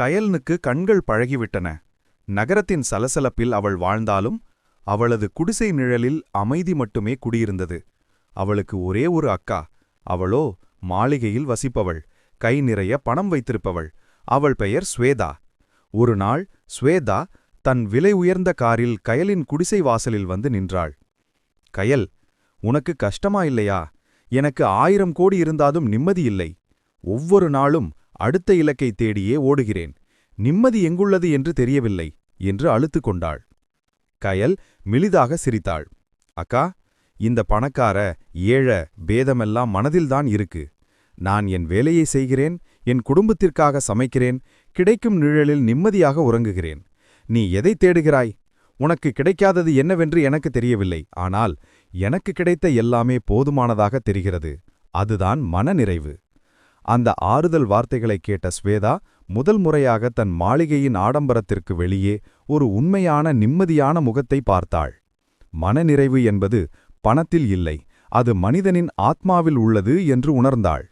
கயல்னுக்கு கண்கள் பழகிவிட்டன. நகரத்தின் சலசலப்பில் அவள் வாழ்ந்தாலும் அவளது குடிசை நிழலில் அமைதி மட்டுமே குடியிருந்தது. அவளுக்கு ஒரே ஒரு அக்கா அவளோ மாளிகையில் வசிப்பவள் கை நிறைய பணம் வைத்திருப்பவள். அவள் பெயர் ஸ்வேதா. ஒரு நாள் ஸ்வேதா தன் விலை உயர்ந்த காரில் கயலின் குடிசை வாசலில் வந்து நின்றாள். கயல் உனக்கு கஷ்டமா இல்லையா? எனக்கு ஆயிரம் கோடி இருந்தாலும் நிம்மதி இல்லை. ஒவ்வொரு நாளும் அடுத்த இலக்கை தேடியே ஓடுகிறேன். நிம்மதி எங்குள்ளது என்று தெரியவில்லை என்று அழுத்து கொண்டாள். கயல் மிளிதாக சிரித்தாள். அக்கா இந்த பணக்கார ஏழ பேதமெல்லாம் மனதில்தான் இருக்கு. நான் என் வேலையை செய்கிறேன் என் குடும்பத்திற்காக சமைக்கிறேன் கிடைக்கும் நிழலில் நிம்மதியாக உறங்குகிறேன். நீ எதை தேடுகிறாய்? உனக்கு கிடைக்காதது என்னவென்று எனக்கு தெரியவில்லை. ஆனால் எனக்கு கிடைத்த எல்லாமே போதுமானதாக தெரிகிறது. அதுதான் மனநிறைவு. அந்த ஆறுதல் வார்த்தைகளைக் கேட்ட ஸ்வேதா முதல் முறையாக தன் மாளிகையின் ஆடம்பரத்திற்கு வெளியே ஒரு உண்மையான நிம்மதியான முகத்தை பார்த்தாள். மனநிறைவு என்பது பணத்தில் இல்லை அது மனிதனின் ஆத்மாவில் உள்ளது என்று உணர்ந்தாள்.